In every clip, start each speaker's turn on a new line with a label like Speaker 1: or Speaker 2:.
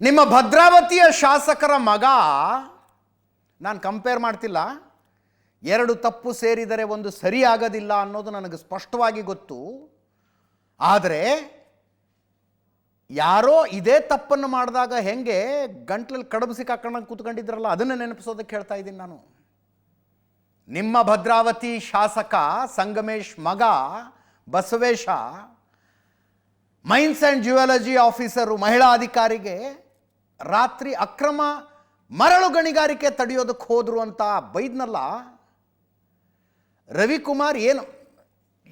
Speaker 1: ನಿಮ್ಮ ಭದ್ರಾವತಿಯ ಶಾಸಕರ ಮಗ, ನಾನು ಕಂಪೇರ್ ಮಾಡ್ತಿಲ್ಲ. ಎರಡು ತಪ್ಪು ಸೇರಿದರೆ ಒಂದು ಸರಿ ಆಗೋದಿಲ್ಲ ಅನ್ನೋದು ನನಗೆ ಸ್ಪಷ್ಟವಾಗಿ ಗೊತ್ತು. ಆದರೆ, ಯಾರೋ ಇದೇ ತಪ್ಪನ್ನು ಮಾಡಿದಾಗ ಹೆಂಗೆ ಗಂಟ್ಲಲ್ಲಿ ಕಡಬು ಸಿಕ್ಕಾಕೊಂಡಂಗೆ ಕೂತ್ಕೊಂಡಿದ್ರಲ್ಲ, ಅದನ್ನು ನೆನಪಿಸೋದಕ್ಕೆ ಹೇಳ್ತಾ ಇದ್ದೀನಿ ನಾನು. ನಿಮ್ಮ ಭದ್ರಾವತಿ ಶಾಸಕ, ಸಂಗಮೇಶ್ ಮಗ, Basavesha, mines and geology officer, ಮಹಿಳಾ ಅಧಿಕಾರಿಗೆ ರಾತ್ರಿ ಅಕ್ರಮ ಮರಳು ಗಣಿಗಾರಿಕೆ ತಡೆಯೋದಕ್ಕೆ ಹೋದರು ಅಂತ ಬೈದ್ನಲ್ಲ? ರವಿಕುಮಾರ್ ಏನು?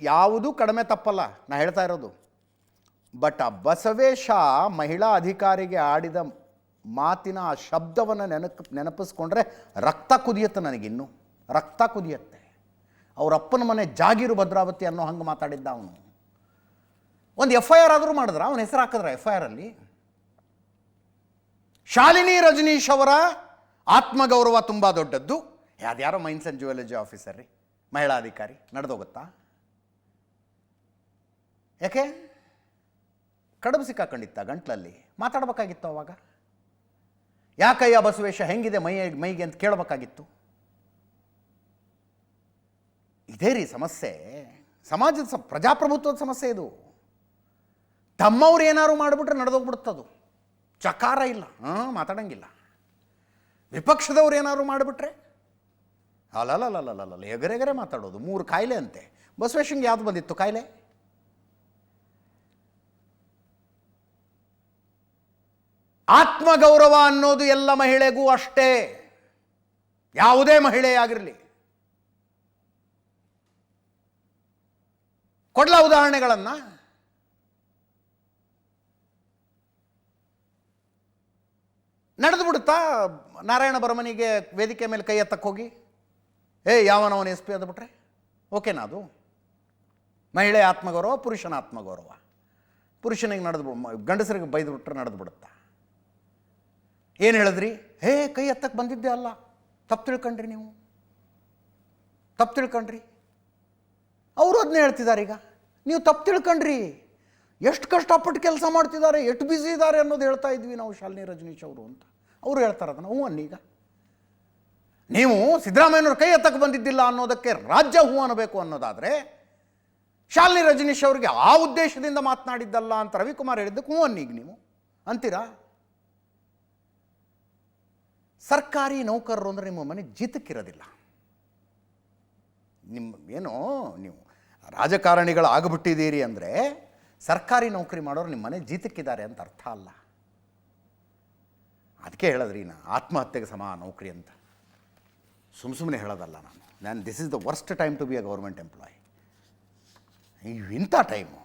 Speaker 1: ಯಾವುದೂ ಕಡಿಮೆ ತಪ್ಪಲ್ಲ, ನಾ ಹೇಳ್ತಾ ಇರೋದು. ಬಟ್ ಆ ಬಸವೇಶ ಮಹಿಳಾ ಅಧಿಕಾರಿಗೆ ಆಡಿದ ಮಾತಿನ ಆ ಶಬ್ದವನ್ನು ನೆನಪು ನೆನಪಿಸ್ಕೊಂಡ್ರೆ ರಕ್ತ ಕುದಿಯುತ್ತೆ ನನಗಿನ್ನು. ರಕ್ತ ಕುದಿಯತ್ತೆ. ಅವರಪ್ಪನ ಮನೆ ಜಾಗೀರು ಭದ್ರಾವತಿ ಅನ್ನೋ ಹಂಗೆ ಮಾತಾಡಿದ್ದ ಅವನು. ಒಂದು ಎಫ್ ಐ ಆರ್ ಆದರೂ ಮಾಡಿದ್ರ? ಅವನ ಹೆಸರು ಹಾಕಿದ್ರ ಎಫ್ ಐ ಆರಲ್ಲಿ ಶಾಲಿನಿ ರಜನೀಶ್ ಅವರ ಆತ್ಮಗೌರವ ತುಂಬ ದೊಡ್ಡದ್ದು. ಯಾವ್ದಾರೋ ಮೈನ್ಸ್ ಆ್ಯಂಡ್ ಜುವೆಲಜಿ ಆಫೀಸರ್ ರೀ, ಮಹಿಳಾ ಅಧಿಕಾರಿ, ನಡೆದೋಗುತ್ತಾ? ಯಾಕೆ? ಕಡಬು ಸಿಕ್ಕಾಕೊಂಡಿತ್ತ ಗಂಟ್ಲಲ್ಲಿ? ಮಾತಾಡಬೇಕಾಗಿತ್ತು ಅವಾಗ? ಯಾಕಯ್ಯ ಬಸವೇಶ ಹೆಂಗಿದೆ ಮೈ, ಮೈಗೆ ಅಂತ ಕೇಳಬೇಕಾಗಿತ್ತು? ಇದೇ ರೀ ಸಮಸ್ಯೆ. ಸಮಾಜದ ಪ್ರಜಾಪ್ರಭುತ್ವದ ಸಮಸ್ಯೆ ಇದು. ತಮ್ಮವ್ರು ಏನಾದ್ರು ಮಾಡಿಬಿಟ್ರೆ ನಡೆದೋಗ್ಬಿಡುತ್ತದು ಚಕಾರ ಇಲ್ಲ. ಹಾಂ, ಮಾತಾಡಂಗಿಲ್ಲ. ವಿಪಕ್ಷದವ್ರು ಏನಾದ್ರು ಮಾಡಿಬಿಟ್ರೆ? ಅಲ್ಲಲ್ಲಲ್ಲಲ್ಲಲ್ಲ ಎಗರೆಗರೆ ಮಾತಾಡೋದು, ಮೂರು ಕಾಯಿಲೆ ಅಂತೆ. ಬಸವೇಶ್ವಂಗೆ ಯಾವ್ದು ಬಂದಿತ್ತು ಕಾಯಿಲೆ? ಆತ್ಮಗೌರವ ಅನ್ನೋದು ಎಲ್ಲ ಮಹಿಳೆಗೂ ಅಷ್ಟೇ. ಯಾವುದೇ ಮಹಿಳೆಯಾಗಿರಲಿ ಕೊಡಲ ಉದಾಹರಣೆಗಳನ್ನು. ನಡೆದು ಬಿಡುತ್ತಾ ನಾರಾಯಣ ಬರಮನಿಗೆ ವೇದಿಕೆ ಮೇಲೆ ಕೈ ಎತ್ತಕ್ಕೆ ಹೋಗಿ, ಏ, ಯಾವನವನ ಎಸ್ ಪಿ ಅಂದ್ಬಿಟ್ರೆ ಓಕೆನಾ ಅದು. ಮಹಿಳೆ ಆತ್ಮಗೌರವ, ಪುರುಷನ ಆತ್ಮಗೌರವ. ಪುರುಷನಿಗೆ ನಡೆದು ಗಂಡಸರಿಗೆ ಬೈದು ಬಿಟ್ರೆ ನಡೆದು ಬಿಡುತ್ತಾ ಏನು ಹೇಳಿದ್ರಿ? ಹೇ ಕೈ ಎತ್ತಕ್ಕೆ ಬಂದಿದ್ದೆ ಅಲ್ಲ. ತಪ್ಪು ತಿಳ್ಕೊಂಡ್ರಿ ನೀವು. ತಪ್ಪು ತಿಳ್ಕೊಂಡ್ರಿ. ಅವರು ಅದನ್ನ ಹೇಳ್ತಿದ್ದಾರೆ ಈಗ. ನೀವು ತಪ್ಪು ತಿಳ್ಕೊಂಡ್ರಿ. ಎಷ್ಟು ಕಷ್ಟಪಟ್ಟು ಕೆಲಸ ಮಾಡ್ತಿದ್ದಾರೆ, ಎಷ್ಟು ಬ್ಯುಸಿ ಇದ್ದಾರೆ ಅನ್ನೋದು ಹೇಳ್ತಾ ಇದ್ವಿ ನಾವು ಶಾಲಿನಿ ರಜನೀಶ್ ಅವರು ಅಂತ. ಅವರು ಹೇಳ್ತಾರೆ ಅದನ್ನು, ಹ್ಞೂ ಅನ್ನೀಗ. ನೀವು ಸಿದ್ದರಾಮಯ್ಯನವ್ರ ಕೈ ಎತ್ತಕ್ಕೆ ಬಂದಿದ್ದಿಲ್ಲ ಅನ್ನೋದಕ್ಕೆ ರಾಜ್ಯ ಹೂ ಅನ್ನಬೇಕು ಅನ್ನೋದಾದರೆ ಶಾಲಿನಿ ರಜನೀಶ್ ಅವರಿಗೆ ಆ ಉದ್ದೇಶದಿಂದ ಮಾತನಾಡಿದ್ದಲ್ಲ ಅಂತ ರವಿಕುಮಾರ್ ಹೇಳಿದ್ದಕ್ಕೆ ಹ್ಞೂ ಅನ್ನೀಗ ನೀವು. ಅಂತೀರಾ? ಸರ್ಕಾರಿ ನೌಕರರು ಅಂದರೆ ನಿಮ್ಮ ಮನೆ ಜಿತಕ್ಕಿರೋದಿಲ್ಲ. ನಿಮ್ಮ ಏನೋ ನೀವು ರಾಜಕಾರಣಿಗಳು ಆಗಿಬಿಟ್ಟಿದ್ದೀರಿ ಅಂದರೆ ಸರ್ಕಾರಿ ನೌಕರಿ ಮಾಡೋರು ನಿಮ್ಮ ಮನೆ ಜೀತಕ್ಕಿದ್ದಾರೆ ಅಂತ ಅರ್ಥ ಅಲ್ಲ. ಅದಕ್ಕೆ ಹೇಳದ್ರಿ ನಾ ಆತ್ಮಹತ್ಯೆಗೆ ಸಮ ನೌಕರಿ ಅಂತ. ಸುಮ್ಮ ಸುಮ್ಮನೆ ಹೇಳೋದಲ್ಲ ನಾನು. ನಾನು this is the worst time to be a government employee ಇಂಥ ಟೈಮು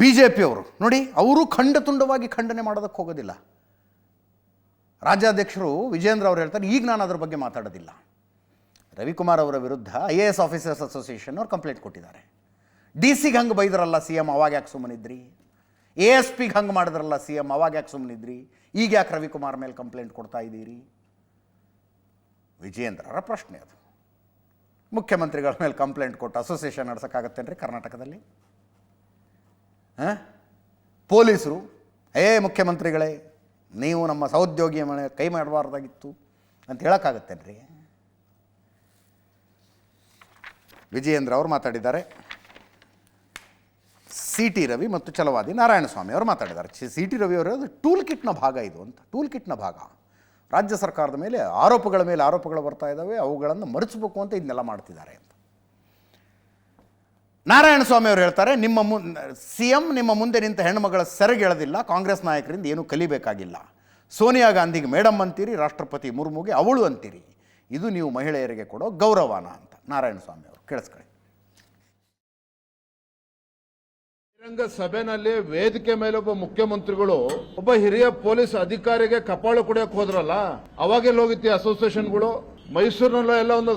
Speaker 1: ಬಿ ಜೆ ಪಿಯವರು ನೋಡಿ, ಅವರು ಖಂಡ ತುಂಡವಾಗಿ ಖಂಡನೆ ಮಾಡೋದಕ್ಕೆ ಹೋಗೋದಿಲ್ಲ. ರಾಜ್ಯಾಧ್ಯಕ್ಷರು ವಿಜೇಂದ್ರ ಅವರು ಹೇಳ್ತಾರೆ, ಈಗ ನಾನು ಅದರ ಬಗ್ಗೆ ಮಾತಾಡೋದಿಲ್ಲ. ರವಿಕುಮಾರ್ ಅವರ ವಿರುದ್ಧ I A S officers association ಅವ್ರು ಕಂಪ್ಲೇಂಟ್ ಕೊಟ್ಟಿದ್ದಾರೆ. ಡಿ ಸಿಗೆ ಹಂಗೆ ಬೈದ್ರಲ್ಲ ಸಿ ಎಂ ಅವಾಗ ಯಾಕೆ ಸುಮ್ಮನಿದ್ರಿ ಎ ಎಸ್ ಪಿಗೆ ಹಂಗೆ ಮಾಡಿದ್ರಲ್ಲ ಸಿ ಎಂ ಅವಾಗ ಯಾಕೆ ಸುಮ್ಮನಿದ್ರಿ ಈಗ ಯಾಕೆ ರವಿಕುಮಾರ್ ಮೇಲೆ ಕಂಪ್ಲೇಂಟ್ ಕೊಡ್ತಾ ಇದ್ದೀರಿ? ವಿಜಯೇಂದ್ರರ ಪ್ರಶ್ನೆ ಅದು. ಮುಖ್ಯಮಂತ್ರಿಗಳ ಮೇಲೆ ಕಂಪ್ಲೇಂಟ್ ಕೊಟ್ಟು ಅಸೋಸಿಯೇಷನ್ ನಡೆಸೋಕ್ಕಾಗತ್ತೇನ್ರಿ ಕರ್ನಾಟಕದಲ್ಲಿ? ಹಾಂ? ಪೊಲೀಸರು, ಏ ಮುಖ್ಯಮಂತ್ರಿಗಳೇ, ನೀವು ನಮ್ಮ ಸಹೋದ್ಯೋಗಿಯ ಮನೆ ಕೈ ಮಾಡಬಾರ್ದಾಗಿತ್ತು ಅಂತ ಹೇಳೋಕ್ಕಾಗತ್ತೇನ್ರಿ? ವಿಜಯೇಂದ್ರ ಅವರು ಮಾತಾಡಿದ್ದಾರೆ. ಸಿ ಟಿ ರವಿ ಮತ್ತು ಛಲವಾದಿ ನಾರಾಯಣಸ್ವಾಮಿ ಅವರು ಮಾತಾಡಿದ್ದಾರೆ. ಸಿ ಟಿ ರವಿ ಅವರು ಟೂಲ್ ಕಿಟ್ನ ಭಾಗ ಇದು ಅಂತ. ಟೂಲ್ ಕಿಟ್ನ ಭಾಗ. ರಾಜ್ಯ ಸರ್ಕಾರದ ಮೇಲೆ ಆರೋಪಗಳ ಮೇಲೆ ಆರೋಪಗಳು ಬರ್ತಾ ಇದ್ದಾವೆ ಅವುಗಳನ್ನು ಮರೆಸಬೇಕು ಅಂತ ಇದನ್ನೆಲ್ಲ ಮಾಡ್ತಿದ್ದಾರೆ ಅಂತ. ನಾರಾಯಣಸ್ವಾಮಿ ಅವರು ಹೇಳ್ತಾರೆ, ನಿಮ್ಮ ಮುನ್ ಸಿ ಎಂ ನಿಮ್ಮ ಮುಂದೆ ನಿಂತ ಹೆಣ್ಣುಮಗಳ ಸೆರೆಗೆಳೆದಿಲ್ಲ ಕಾಂಗ್ರೆಸ್ ನಾಯಕರಿಂದ ಏನೂ ಕಲಿಬೇಕಾಗಿಲ್ಲ. ಸೋನಿಯಾ ಗಾಂಧಿಗೆ ಮೇಡಮ್ ಅಂತೀರಿ, ರಾಷ್ಟ್ರಪತಿ ಮುರ್ಮುಗೆ ಅವಳು ಅಂತೀರಿ. ಇದು ನೀವು ಮಹಿಳೆಯರಿಗೆ ಕೊಡೋ ಗೌರವನ ಅಂತ ನಾರಾಯಣಸ್ವಾಮಿ ಅವರು ಕೇಳಿಸ್ಕೊಳ್ಳಿ.
Speaker 2: ಬಹಿರಂಗ ಸಭೆನಲ್ಲಿ ವೇದಿಕೆ ಮೇಲೆ ಒಬ್ಬ ಮುಖ್ಯಮಂತ್ರಿಗಳು, ಒಬ್ಬ ಹಿರಿಯ ಪೊಲೀಸ್ ಅಧಿಕಾರಿಗೆ ಕಪಾಳು ಕುಡಿಯಕ್ ಹೋದ್ರಲ್ಲ, ಅವಾಗೆಲ್ಲ ಹೋಗಿತ್ತು ಅಸೋಸಿಯೇಷನ್ಗಳು. ಮೈಸೂರಿನಲ್ಲ ಎಲ್ಲ ಒಂದು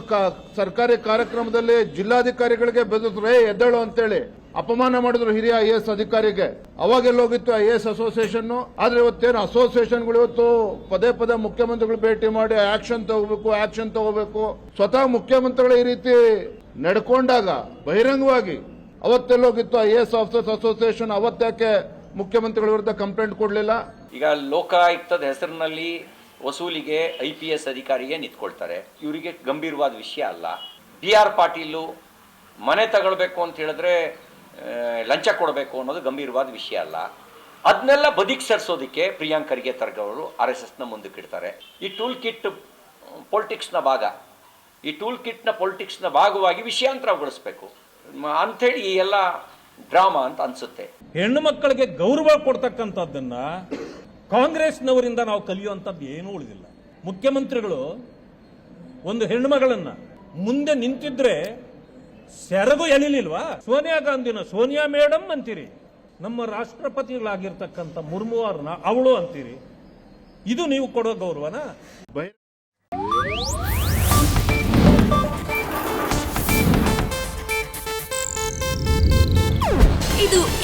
Speaker 2: ಸರ್ಕಾರಿ ಕಾರ್ಯಕ್ರಮದಲ್ಲಿ ಜಿಲ್ಲಾಧಿಕಾರಿಗಳಿಗೆ ಬೆದರಿದ್ರು ಎದ್ದೇಳು ಅಂತೇಳಿ ಅಪಮಾನ ಮಾಡಿದ್ರು ಹಿರಿಯ ಐ ಎಸ್ ಅಧಿಕಾರಿಗೆ. ಅವಾಗೆಲ್ಲ ಹೋಗಿತ್ತು ಐ ಎಸ್ ಅಸೋಸಿಯೇಷನ್ ಆದ್ರೆ ಇವತ್ತೇನು ಅಸೋಸಿಯೇಷನ್ಗಳು ಇವತ್ತು ಪದೇ ಪದೇ ಮುಖ್ಯಮಂತ್ರಿಗಳು ಭೇಟಿ ಮಾಡಿ ಆಕ್ಷನ್ ತಗೋಬೇಕು ಆಕ್ಷನ್ ತಗೋಬೇಕು. ಸ್ವತಃ ಮುಖ್ಯಮಂತ್ರಿಗಳು ಈ ರೀತಿ ನಡ್ಕೊಂಡಾಗ ಬಹಿರಂಗವಾಗಿ ಅವತ್ತೆಲ್ಲೋಗಿತ್ತು ಐ ಎಸ್ ಆಫೀಸರ್ಸ್ ಅಸೋಸಿಯೇಷನ್ ಅವತ್ತ್ಯಾಕೆ ಮುಖ್ಯಮಂತ್ರಿಗಳ ವಿರುದ್ಧ ಕಂಪ್ಲೇಂಟ್ ಕೊಡಲಿಲ್ಲ?
Speaker 3: ಈಗ ಲೋಕಾಯುಕ್ತದ ಹೆಸರಿನಲ್ಲಿ ವಸೂಲಿಗೆ ಐ ಪಿ ಎಸ್ ಅಧಿಕಾರಿಗೆ ನಿಂತ್ಕೊಳ್ತಾರೆ. ಇವರಿಗೆ ಗಂಭೀರವಾದ ವಿಷಯ ಅಲ್ಲ. ಬಿ ಆರ್ ಪಾಟೀಲು ಮನೆ ತಗೊಳ್ಬೇಕು ಅಂತ ಹೇಳಿದ್ರೆ ಲಂಚ ಕೊಡಬೇಕು ಅನ್ನೋದು ಗಂಭೀರವಾದ ವಿಷಯ ಅಲ್ಲ. ಅದನ್ನೆಲ್ಲ ಬದಿಗೆ ಸರಿಸೋದಕ್ಕೆ ಪ್ರಿಯಾಂಕ್ ಖರ್ಗೆ ತರ್ಗವರು ಆರ್ ಎಸ್ ಎಸ್ನ ಮುಂದಕ್ಕೆ ಇಡ್ತಾರೆ ಈ ಟೂಲ್ ಕಿಟ್ ಪೊಲಿಟಿಕ್ಸ್ನ ಭಾಗ. ಈ ಟೂಲ್ ಕಿಟ್ನ ಪೊಲಿಟಿಕ್ಸ್ನ ಭಾಗವಾಗಿ ವಿಷಯಾಂತರಗೊಳಿಸ್ಬೇಕು. ಮ- ಅಂಥೇಳಿ ಈ ಎಲ್ಲ ಡ್ರಾಮಾ ಅಂತ ಅನ್ಸುತ್ತೆ.
Speaker 4: ಹೆಣ್ಣು ಮಕ್ಕಳಿಗೆ ಗೌರವ ಕೊಡ್ತಕ್ಕಂಥದ್ದನ್ನ ಕಾಂಗ್ರೆಸ್ನವರಿಂದ ನಾವು ಕಲಿಯುವಂಥದ್ದು ಏನೂ ಉಳಿದಿಲ್ಲ. ಮುಖ್ಯಮಂತ್ರಿಗಳು ಒಂದು ಹೆಣ್ಣುಮಗಳನ್ನ ಮುಂದೆ ನಿಂತಿದ್ರೆ ಸೆರಗು ಎಳಿಲಿಲ್ವಾ? ಸೋನಿಯಾ ಗಾಂಧಿನ ಸೋನಿಯಾ ಮೇಡಮ್ ಅಂತೀರಿ ನಮ್ಮ ರಾಷ್ಟ್ರಪತಿಗಳಾಗಿರ್ತಕ್ಕಂಥ ಮುರ್ಮು ಅವರನ್ನ ಅವಳು ಅಂತೀರಿ. ಇದು ನೀವು ಕೊಡೋ ಗೌರವನಾ?